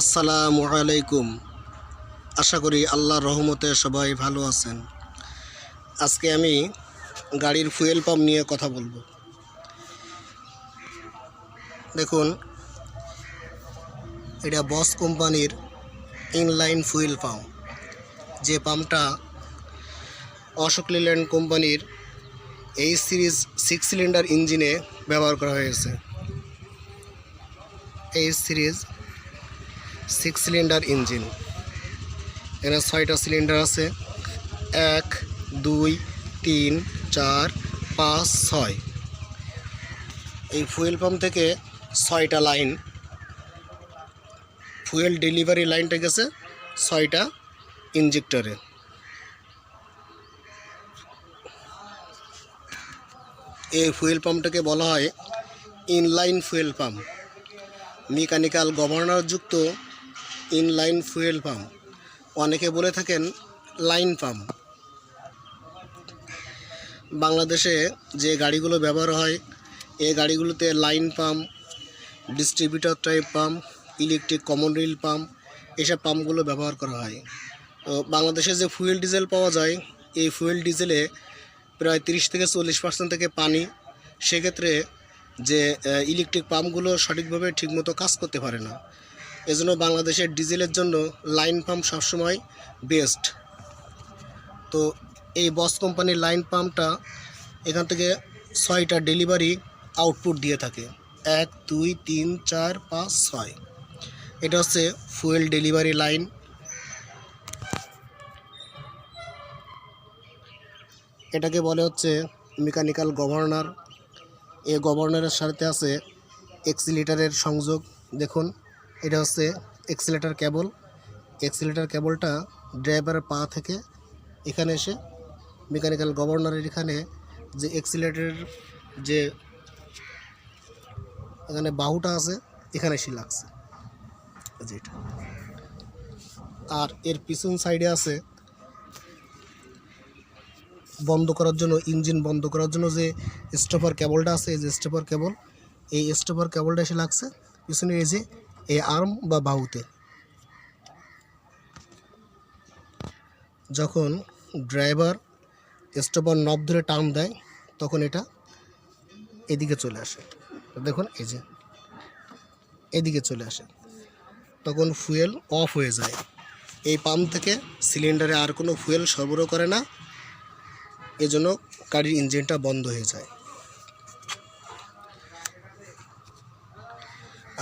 আসসালামু আলাইকুম। আশা করি আল্লাহর রহমতে সবাই ভালো আছেন। আজকে আমি গাড়ির ফুয়েল পাম্প নিয়ে কথা বলব। দেখুন, এটা বস কোম্পানির ইনলাইন ফুয়েল পাম্প যে পাম্পটা অশোক লিল্যান্ড কোম্পানির এই সিরিজ সিক্স সিলিন্ডার ইঞ্জিনে ব্যবহার করা হয়েছে। এই সিরিজ সিক্স সিলিন্ডার ইঞ্জিন। এখানে ছয়টা সিলিন্ডার আছে। এক, দুই, তিন, চার, পাঁচ, ছয়। এই ফুয়েল পাম্প থেকে ছয়টা লাইন। ফুয়েল ডেলিভারি লাইনটা গেছে ছয়টা ইঞ্জেক্টরে এই ফুয়েল পাম্পটাকে বলা হয় inline fuel pump. Mechanical governor যুক্ত ইনলাইন ফুয়েল পাম্প। অনেকে বলে থাকেন লাইন পাম্প। বাংলাদেশে যে গাড়িগুলো ব্যবহার হয় এই গাড়িগুলোতে line pump, distributor type pump, electric common rail pump এসব পাম্পগুলো ব্যবহার করা হয়। তো বাংলাদেশে যে ফুয়েল ডিজেল পাওয়া যায়, এই ফুয়েল ডিজেলে প্রায় তিরিশ থেকে চল্লিশ পার্সেন্ট থেকে পানি। সেক্ষেত্রে যে ইলেকট্রিক পাম্পগুলো সঠিকভাবে ঠিকমতো কাজ করতে পারে না। এজন্য বাংলাদেশের ডিজেলের জন্য লাইন পাম্প সবসময় বেস্ট। তো এই বস কোম্পানির লাইন পাম্পটা এখান থেকে ছয়টা ডেলিভারি আউটপুট দিয়ে থাকে। এক, দুই, তিন, চার, পাঁচ, ছয়। এটা হচ্ছে ফুয়েল ডেলিভারি লাইন। এটাকে বলে হচ্ছে মেকানিক্যাল গভর্নর। এ গভর্নরের সাথে আছে এক্সিলিটারের সংযোগ। দেখুন। এটা হচ্ছে এক্সিলেটার কেবল এক্সিলেটার কেবলটা ড্রাইভারের পা থেকে এখানে এসে মেকানিক্যাল গভর্নরের এখানে যে এক্সিলেটারের যে এখানে বাহুটা আছে, এখানে এসে লাগছে। এই যে এটা। আর এর পিছন সাইডে আছে বন্ধ করার জন্য ইঞ্জিন বন্ধ করার জন্য যে স্টপার কেবলটা আছে, এই যে স্টপার কেবল এই স্টপার কেবলটা এসে লাগছে। পিছনে এই যে এই আর্ম বা বাহুতে। যখন ড্রাইভার স্টপার নব ধরে টান দেয়, তখন এটা এদিকে চলে আসে। দেখুন, এই যে এদিকে চলে আসে। তখন ফুয়েল অফ হয়ে যায়। এই পাম্প থেকে সিলিন্ডারে আর কোনো ফুয়েল সরবরাহ করে না। এজন্য গাড়ির ইঞ্জিনটা বন্ধ হয়ে যায়।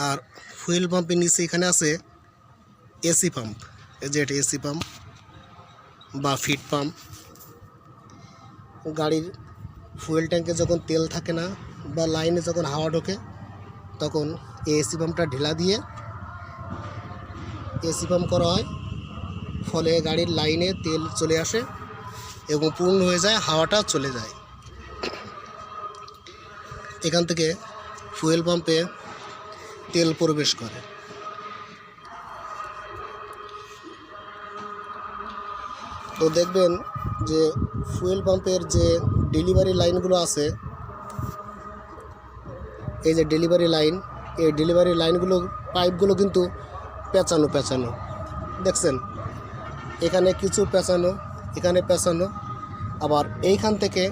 আর ফুয়েল পাম্পের নিচে এখানে আছে এসি পাম্প এই যে এটা এসি পাম্প বা ফিট পাম্প গাড়ির ফুয়েল ট্যাঙ্কে যখন তেল থাকে না বা লাইনে যখন হাওয়া ঢোকে, তখন এসি পাম্পটা ঢেলা দিয়ে এসি পাম্প করা হয়। ফলে গাড়ির লাইনে তেল চলে আসে এবং পূর্ণ হয়ে যায়, হাওয়াটা চলে যায়। এখান থেকে ফুয়েল পাম্পে তেল প্রবেশ করে। তো দেখবেন যে ফুয়েল পাম্পের যে ডেলিভারি লাইনগুলো আছে, এই যে ডেলিভারি লাইন এই ডেলিভারি লাইনগুলো পাইপগুলো কিন্তু পেঁচানো পেঁচানো। দেখছেন? এখানে কিছু পেঁচানো, এখানে পেঁচানো, আবার এইখান থেকে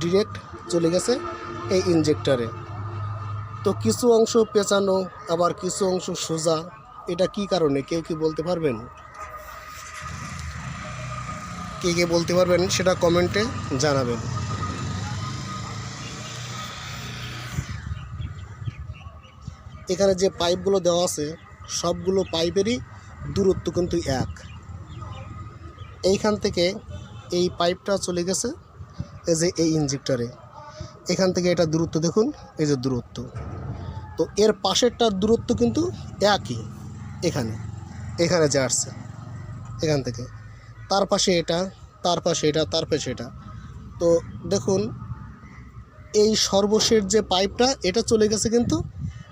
ডিরেক্ট চলে গেছে এই ইনজেক্টরে তো কিছু অংশ পেঁচানো, আবার কিছু অংশ সোজা। এটা কি কারণে? কেউ কি বলতে পারবেন? কে কে বলতে পারবেন সেটা কমেন্টে জানাবেন। এখানে যে পাইপগুলো দেওয়া আছে, সবগুলো পাইপেরই দূরত্ব কিন্তু এক। এইখান থেকে এই পাইপটা চলে গেছে, এই যে এই ইঞ্জেক্টরে এখান থেকে এটা দূরত্ব দেখুন, এই যে দূরত্ব। তো এর পাশেরটার দূরত্ব কিন্তু একই এখানে এখানে যে আসছে, এখান থেকে। তার পাশে এটা, তার পাশে এটা, তার পাশে এটা। তো দেখুন, এই সর্বশেষ যে পাইপটা, এটা চলে গেছে কিন্তু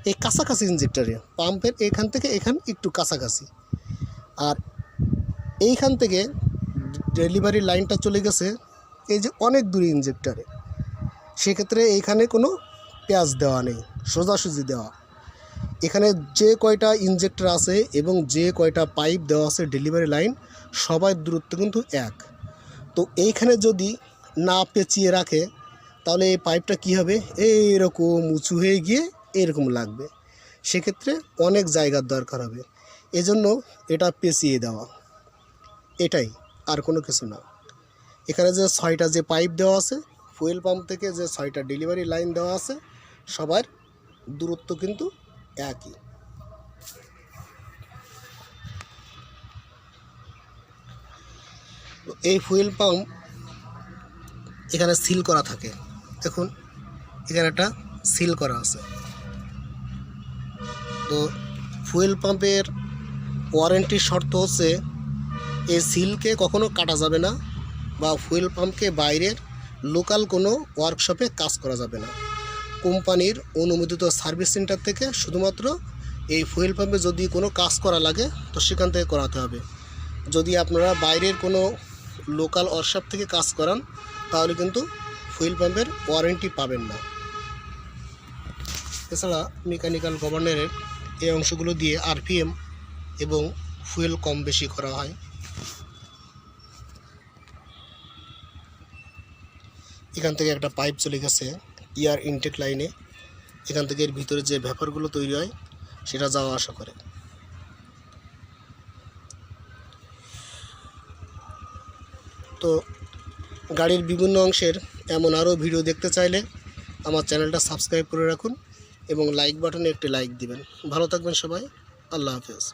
এই কাছাকাছি ইঞ্জেক্টরে পাম্পের এখান থেকে এখান একটু কাছাকাছি। আর এইখান থেকে ডেলিভারি লাইনটা চলে গেছে, এই যে অনেক দূরে ইঞ্জেক্টরে সেক্ষেত্রে এইখানে কোনো পেঁয়াজ দেওয়া নেই সোজাসুজি দেওয়া। এখানে যে কয়টা ইনজেক্টর আছে এবং যে কয়টা পাইপ দেওয়া আছে ডেলিভারি লাইন সবার দূরত্ব কিন্তু এক। তো এইখানে যদি না পেঁচিয়ে রাখে, তাহলে এই পাইপটা কী হবে? এইরকম উঁচু হয়ে গিয়ে এরকম লাগবে। সেক্ষেত্রে অনেক জায়গার দরকার হবে। এজন্য এটা পেঁচিয়ে দেওয়া। এটাই, আর কোনো কিছু না। এখানে যে ছয়টা যে পাইপ দেওয়া আছে ফুয়েল পাম্প থেকে যে ছয়টা ডেলিভারি লাইন দেওয়া আছে সবার দূরত্ব কিন্তু একই। এই ফুয়েল পাম্প এখানে সিল করা থাকে। দেখুন, এখানে একটা সিল করা আছে। তো ফুয়েল পাম্পের ওয়ারেন্টির শর্ত হচ্ছে এই সিলকে কখনো কাটা যাবে না বা ফুয়েল পাম্পকে বাইরের লোকাল কোনো ওয়ার্কশপে কাজ করা যাবে না। কোম্পানির অনুমোদিত সার্ভিস সেন্টার থেকে শুধুমাত্র এই ফুয়েল পাম্পে যদি কোনো কাজ করা লাগে, তো সেখান থেকে করাতে হবে। যদি আপনারা বাইরের কোনো লোকাল ওয়ার্কশপ থেকে কাজ করান, তাহলে কিন্তু ফুয়েল পাম্পের ওয়ারেন্টি পাবেন না। এছাড়া মেকানিক্যাল গভর্নরের এই অংশগুলো দিয়ে আরপিএম এবং ফুয়েল কম বেশি করা হয়। এখান থেকে একটা পাইপ চলে গেছে। ইয়ার ইনটেক লাইনে এখান থেকে এর ভিতরে যে ভ্যাপারগুলো তৈরি হয়, সেটা যাওয়া আসা করে। তো গাড়ির বিভিন্ন অংশের এমন আরও ভিডিও দেখতে চাইলে আমার চ্যানেলটা সাবস্ক্রাইব করে রাখুন এবং লাইক বাটনে একটি লাইক দিবেন। ভালো থাকবেন সবাই। আল্লাহ হাফেজ।